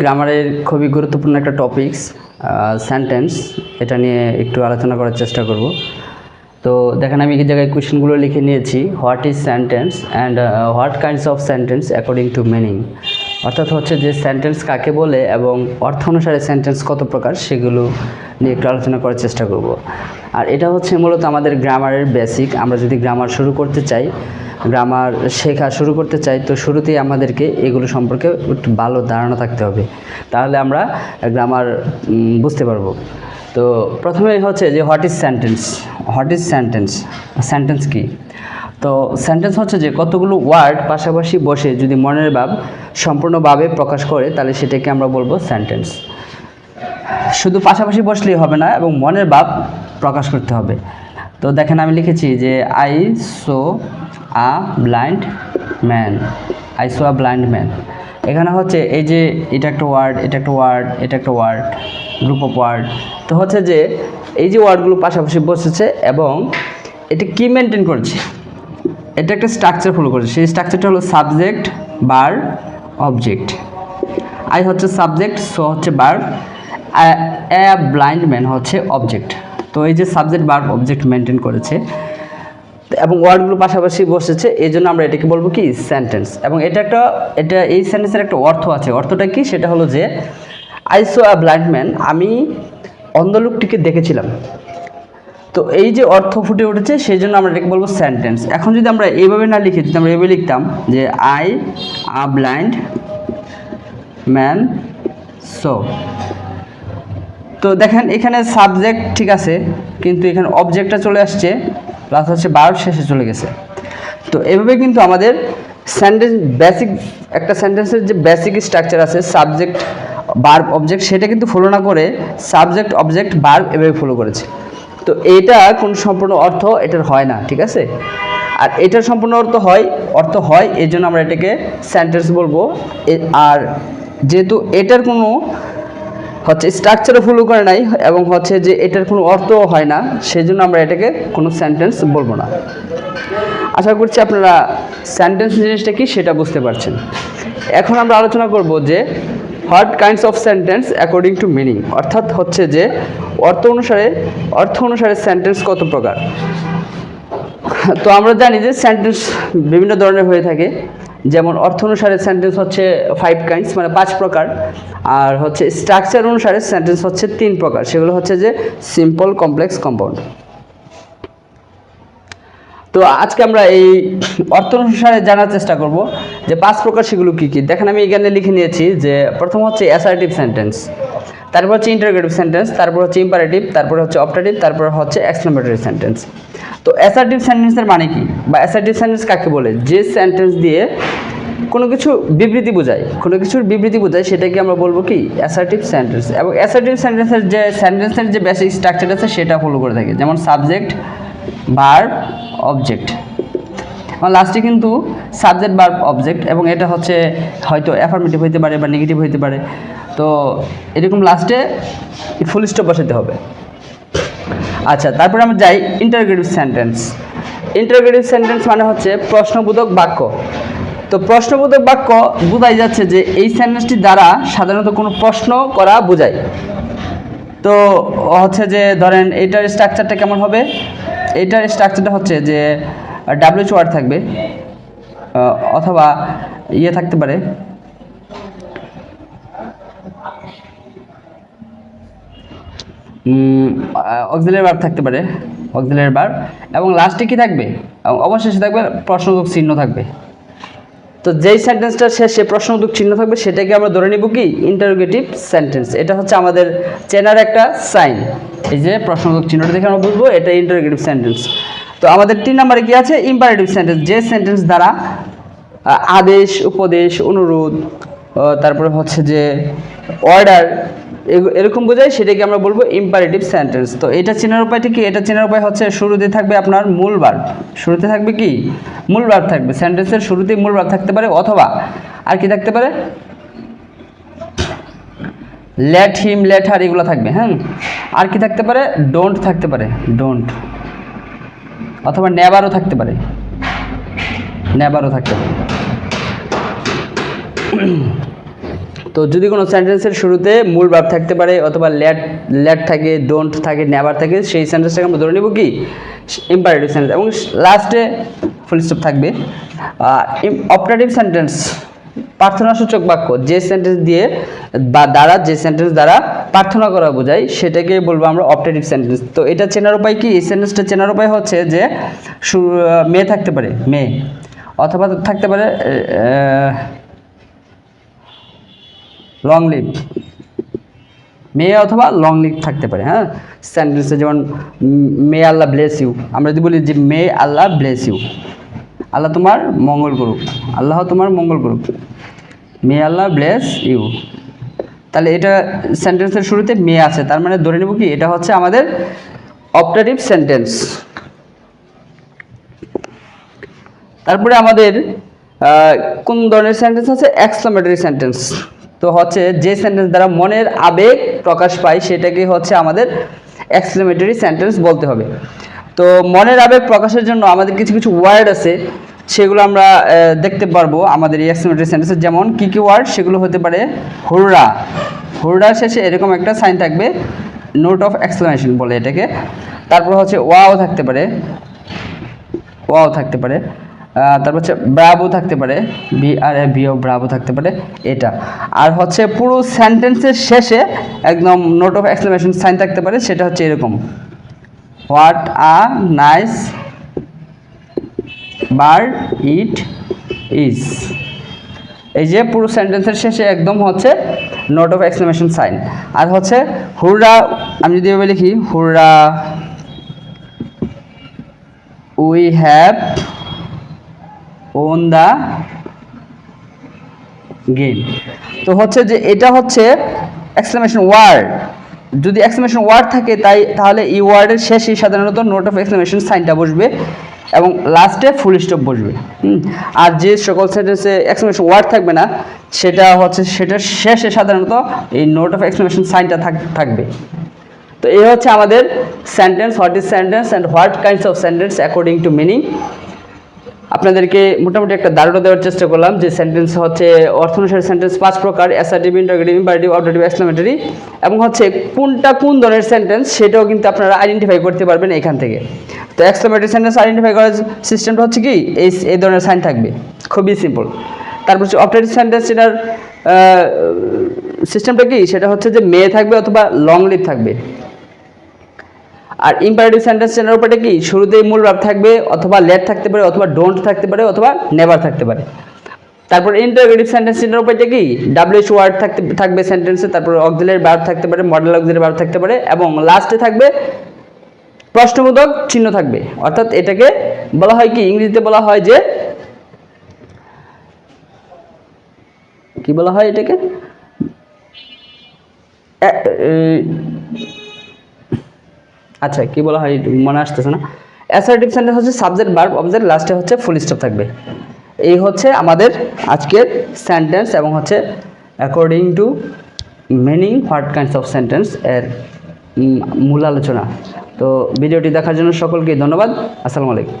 গ্রামারের খুবই গুরুত্বপূর্ণ একটা টপিকস সেন্টেন্স এটা নিয়ে একটু আলোচনা করার চেষ্টা করব। তো দেখেন আমি এই জায়গায় কোয়েশ্চেনগুলো লিখে নিয়েছি what is sentence and what kinds of sentence according to meaning অর্থাৎ হচ্ছে যে সেন্টেন্স কাকে বলে এবং অর্থ অনুসারে সেন্টেন্স কত প্রকার সেগুলো নিয়ে একটু আলোচনা করার চেষ্টা করব। আর এটা হচ্ছে মূলত আমাদের গ্রামারের বেসিক আমরা যদি গ্রামার শুরু করতে চাই গ্রামার শেখা শুরু করতে চাই, তো শুরুতেই আমাদেরকে এগুলো সম্পর্কে একটু ভালো ধারণা থাকতে হবে। তাহলে আমরা গ্রামার বুঝতে পারব। তো প্রথমে হচ্ছে যে what is sentence what is sentence sentence কি? তো সেন্টেন্স হচ্ছে যে কতগুলো ওয়ার্ড পাশাপাশি বসে যদি মনের ভাব সম্পূর্ণভাবে প্রকাশ করে, তাহলে সেটাকে আমরা বলব সেন্টেন্স শুধু পাশাপাশি বসলেই হবে না, এবং মনের ভাব প্রকাশ করতে হবে। তো দেখেন আমি লিখেছি যে I saw a blind man I saw a blind man এখানে হচ্ছে এই যে এটা একটা ওয়ার্ড এটা একটা ওয়ার্ড এটা একটা ওয়ার্ড গ্রুপ অফ ওয়ার্ড তো হচ্ছে যে এই যে ওয়ার্ডগুলো পাশাপাশি বসেছে এবং এটা কি মেনটেন করছে? এটা একটা স্ট্রাকচার ফলো করেছে। সেই স্ট্রাকচারটা হলো সাবজেক্ট বার অবজেক্ট আই হচ্ছে সাবজেক্ট সো হচ্ছে বার্ব এ ব্লাইন্ড ম্যান হচ্ছে অবজেক্ট তো এই যে সাবজেক্ট বার অবজেক্ট মেনটেন করেছে, এবং ওয়ার্ডগুলো পাশাপাশি বসেছে, এই জন্য আমরা এটাকে বলব কি? সেন্টেন্স এবং এটা একটা, এটা এই সেন্টেন্সের একটা অর্থ আছে। অর্থটা কি? সেটা হলো যে I saw a blind man আমি অন্ধলোকটিকে দেখেছিলাম। তো এই যে অর্থ ফুটে উঠেছে, সেই জন্য আমরা এটাকে বলব সেন্টেন্স এখন যদি আমরা এইভাবে না লিখি, যদি আমরা এইভাবে লিখতাম যে I a blind man saw তো দেখেন, এখানে সাবজেক্ট ঠিক আছে, কিন্তু এখানে অবজেক্টটা চলে আসছে প্লাস হচ্ছে বার শেষে চলে গেছে। তো এভাবে কিন্তু আমাদের সেন্টেন্স বেসিক একটা সেন্টেন্সের যে বেসিক স্ট্রাকচার আছে সাবজেক্ট বার্ব অবজেক্ট সেটা কিন্তু ফলো না করে সাবজেক্ট অবজেক্ট বার্ব এভাবে ফলো করেছে। তো এটা কোন সম্পূর্ণ অর্থ এটার হয় না, ঠিক আছে? আর এটার সম্পূর্ণ অর্থ হয় অর্থ হয় এই জন্য আমরা এটাকে সেন্টেন্স বলব। আর যেহেতু এটার কোনো হচ্ছে স্ট্রাকচারও ফলো করে নাই এবং হচ্ছে যে এটার কোনো অর্থও হয় না সেই জন্য আমরা এটাকে কোনো সেন্টেন্স বলব না। আশা করছি আপনারা সেন্টেন্স জিনিসটা কি সেটা বুঝতে পারছেন। এখন আমরা আলোচনা করব যে what kinds of sentence according to meaning অর্থাৎ হচ্ছে যে অর্থ অনুসারে অর্থ অনুসারে সেন্টেন্স কত প্রকার। তো আমরা জানি যে সেন্টেন্স বিভিন্ন ধরনের হয়ে থাকে। যেমন অর্থ অনুসারে সেন্টেন্স হচ্ছে ফাইভ কাইন্ডস মানে পাঁচ প্রকার। আর হচ্ছে স্ট্রাকচার অনুসারে সেন্টেন্স হচ্ছে তিন প্রকার, সেগুলো হচ্ছে যে সিম্পল কমপ্লেক্স কম্পাউন্ড তো আজকে আমরা এই অর্থ অনুসারে জানার চেষ্টা করব যে পাঁচ প্রকার সেগুলো কী কী। দেখেন আমি এখানে লিখে নিয়েছি যে প্রথম হচ্ছে অ্যাসার্টিভ সেন্টেন্স তারপর হচ্ছে ইন্টারগ্রেটিভ সেন্টেন্স তারপর হচ্ছে ইম্পারেটিভ তারপর হচ্ছে অপটাটিভ তারপর হচ্ছে এক্সক্লামেটরি সেন্টেন্স তো অ্যাসার্টিভ সেন্টেন্সের মানে কি? বা অ্যাসার্টিভ সেন্টেন্স কাকে বলে? যে সেন্টেন্স দিয়ে কোনো কিছু বিবৃতি বোঝায়, কোনো কিছুর বিবৃতি বোঝায়, সেটাকে আমরা বলব কি? অ্যাসার্টিভ সেন্টেন্স এবং অ্যাসার্টিভ সেন্টেন্সের যে সেন্টেন্সের যে বেসিক স্ট্রাকচার আছে, সেটা ফলো করে থাকে। যেমন সাবজেক্ট ভার্ব অবজেক্ট লাস্টে কিন্তু সাবজেক্ট বা অবজেক্ট এবং এটা হচ্ছে হয়তো অ্যাফার্মেটিভ হইতে পারে বা নেগেটিভ হইতে পারে। তো এরকম লাস্টে ফুল স্টপ বসাতে হবে। আচ্ছা তারপরে আমরা যাই ইন্টারগ্রেটিভ সেন্টেন্স ইন্টারগ্রেটিভ সেন্টেন্স মানে হচ্ছে প্রশ্নবোধক বাক্য। তো প্রশ্নবোধক বাক্য বোঝাই যাচ্ছে যে এই সেন্টেন্সটি দ্বারা সাধারণত কোনো প্রশ্ন করা বোঝায়। তো হচ্ছে যে ধরেন এইটার স্ট্রাকচারটা কেমন হবে? এইটার স্ট্রাকচারটা হচ্ছে যে ডাব্লিউচ ওয়ার্ড থাকবে। অথবা ইয়ে থাকতে পারে। অক্সিলারি বার থাকতে পারে। অক্সিলারি বার এবং লাস্টে কি থাকবে? অবশেষে থাকবে প্রশ্নবোধক চিহ্ন থাকবে। তো যেই সেন্টেন্সটা শেষে প্রশ্নবোধক চিহ্ন থাকবে, সেটাকে আমরা ধরে নিব কি? ইন্টারোগেটিভ সেন্টেন্স এটা হচ্ছে আমাদের চেনার একটা সাইন এই যে প্রশ্নবোধক চিহ্নটা দেখে আমরা বুঝব, এটা ইন্টারোগেটিভ সেন্টেন্স তো আমাদের তিন নম্বরে কি আছে? ইম্পারেটিভ সেন্টেন্স যে সেন্টেন্স দ্বারা আদেশ, উপদেশ, অনুরোধ তারপরে হচ্ছে যে অর্ডার এরকম বোঝায়, সেটাকে আমরা বলব ইম্পারেটিভ সেন্টেন্স তো এটা চেনার উপায়টা কি? এটা চেনার উপায় হচ্ছে শুরুতে থাকবে আপনার মূল ভার্ব শুরুতে থাকবে কি? মূল ভার্ব থাকবে। সেন্টেন্সের শুরুতেই মূল ভার্ব থাকতে পারে, অথবা আর কি থাকতে পারে? লেট হিম লেট হার এগুলো থাকবে হ্যাঁ? আর কি থাকতে পারে? ডোন্ট থাকতে পারে ডোন্ট অথবা নেভারও থাকতে পারে। নেভারও থাকতে পারে। তো যদি কোনো সেন্টেন্সের শুরুতে মূল ভাব থাকতে পারে অথবা ল্যাট ল্যাট থাকে ডোন্ট থাকে নেভার থাকে, সেই সেন্টেন্সটাকে আমরা ধরে নেব কি? ইম্পারেটিভ সেন্টেন্স এবং লাস্টে ফুল স্টপ থাকবে। অপারেটিভ সেন্টেন্স প্রার্থনাসূচক বাক্য, যে সেন্টেন্স দিয়ে বা দ্বারা, যে সেন্টেন্স দ্বারা প্রার্থনা করা বোঝায়, সেটাকে বলব আমরা অপারেটিভ সেন্টেন্স তো এটা চেনার উপায় কি? এই সেন্টেন্সটা চেনার উপায় হচ্ছে যে মেয়ে থাকতে পারে, মেয়ে। অথবা থাকতে পারে লং লিভ মেয়ে অথবা লং লিভ থাকতে পারে হ্যাঁ? সেন্টেন্সে যেমন মে আল্লাহ ব্লেস ইউ আমরা যদি বলি যে মে আল্লাহ ব্লেস ইউ আল্লাহ তোমার মঙ্গল করুক। আল্লাহ তোমার মঙ্গল করুক। মে আল্লাহ ব্লেস ইউ তাহলে এটা সেন্টেন্সের শুরুতে মে আছে, তার মানে ধরে নেব কি, এটা হচ্ছে আমাদের অপটারিভ সেন্টেন্স তারপরে আমাদের কোন ধরনের সেন্টেন্স আছে? এক্সক্লামেটরি সেন্টেন্স তো হচ্ছে যে সেন্টেন্স দ্বারা মনের আবেগ প্রকাশ পায়, সেটাকে হচ্ছে আমাদের এক্সক্লামেটরি সেন্টেন্স বলতে হবে। তো মনের আবেগ প্রকাশের জন্য আমাদের কিছু কিছু ওয়ার্ড আছে। সেগুলো আমরা দেখতে পারব আমাদের এই এক্সক্লামেটরি সেন্টেন্সে যেমন কী কী ওয়ার্ড সেগুলো হতে পারে হুররা। হুররা শেষে এরকম একটা সাইন থাকবে নোট অফ এক্সক্লামেশন বলে এটাকে। তারপর হচ্ছে ওয়াও থাকতে পারে। ওয়াও থাকতে পারে। তারপর হচ্ছে ব্রাভো থাকতে পারে। B R A, V O bravo থাকতে পারে এটা। আর হচ্ছে পুরো সেন্টেন্সের শেষে একদম নোট অফ এক্সক্লেমেশন সাইন থাকতে পারে, সেটা হচ্ছে এরকম। What a nice bird it is. এই যে পুরো সেন্টেন্সের শেষে একদম হচ্ছে নোট অফ এক্সক্লেমেশন সাইন আর হচ্ছে হুররা, আমি যদি এভাবে লিখি, hurrah we have won the game তো হচ্ছে যে এটা হচ্ছে এক্সক্লেমেশন ওয়ার্ড যদি এক্সক্লেমেশন ওয়ার্ড থাকে তাই, তাহলে ই ওয়ার্ডের শেষে সাধারণত নোট অফ এক্সক্লেমেশন সাইনটা বসবে। এবং লাস্টে ফুল স্টপ বসবে। আর যে সকল সেন্টেন্সে এক্সক্লেমেশন ওয়ার্ড থাকবে না, সেটা হচ্ছে সেটার শেষে সাধারণত এই নোট অফ এক্সক্লেমেশন সাইনটা থাকবে। তো এই হচ্ছে আমাদের sentence what is sentence and what kinds of sentence according to meaning আপনাদেরকে মোটামুটি একটা ধারণা দেওয়ার চেষ্টা করলাম যে সেন্টেন্স হচ্ছে অর্থ অনুসারে সেন্টেন্স পাঁচ প্রকার assertive interrogative imperative objective exclamatory এবং হচ্ছে কোনটা কোন ধরনের সেন্টেন্স সেটাও কিন্তু আপনারা আইডেন্টিফাই করতে পারবেন এখান থেকে। তো এক্সক্লেমেটরি সেন্টেন্স আইডেন্টিফাই করার সিস্টেমটা হচ্ছে কি? এই এই ধরনের সাইন থাকবে। খুবই সিম্পল তারপর হচ্ছে অপারেটিভ সেন্টেন্স এটার সিস্টেমটা কি? সেটা হচ্ছে যে মেয়ে থাকবে অথবা লং লিভ থাকবে। আর ইম্পারেটিভ সেন্টেন্স চেনার উপরটা কি? শুরুতেই মূল ভাব থাকবে, অথবা লেট থাকতে পারে, অথবা ডোন্ট থাকতে পারে, অথবা নেভার থাকতে পারে। তারপর ইন্টারোগেটিভ সেন্টেন্স চেনার উপরটা কি? ডাব্লিউএইচ ওয়ার্ড থাকতে, থাকবে সেন্টেন্সে তারপর অক্সিলারি ভার্ব থাকতে পারে মডেল অক্সিলারি ভার্ব থাকতে পারে, এবং লাস্টে থাকবে, প্রশ্নবোধক চিহ্ন থাকবে। অর্থাৎ এটাকে বলা হয় কি? ইংরেজিতে বলা হয় যে, কি বলা হয় এটাকে? আচ্ছা কি বলা হয়, মনে আসতেছে না। অ্যাসার্টিভ সেন্টেন্স হচ্ছে সাবজেক্ট ভার্ব অবজেক্ট লাস্টে হচ্ছে ফুল স্টপ থাকবে। এই হচ্ছে আমাদের আজকের সেন্টেন্স এবং হচ্ছে according to meaning what kinds of sentence এর মূল আলোচনা। তো ভিডিওটি দেখার জন্য সকলকে ধন্যবাদ। আসসালামু আলাইকুম।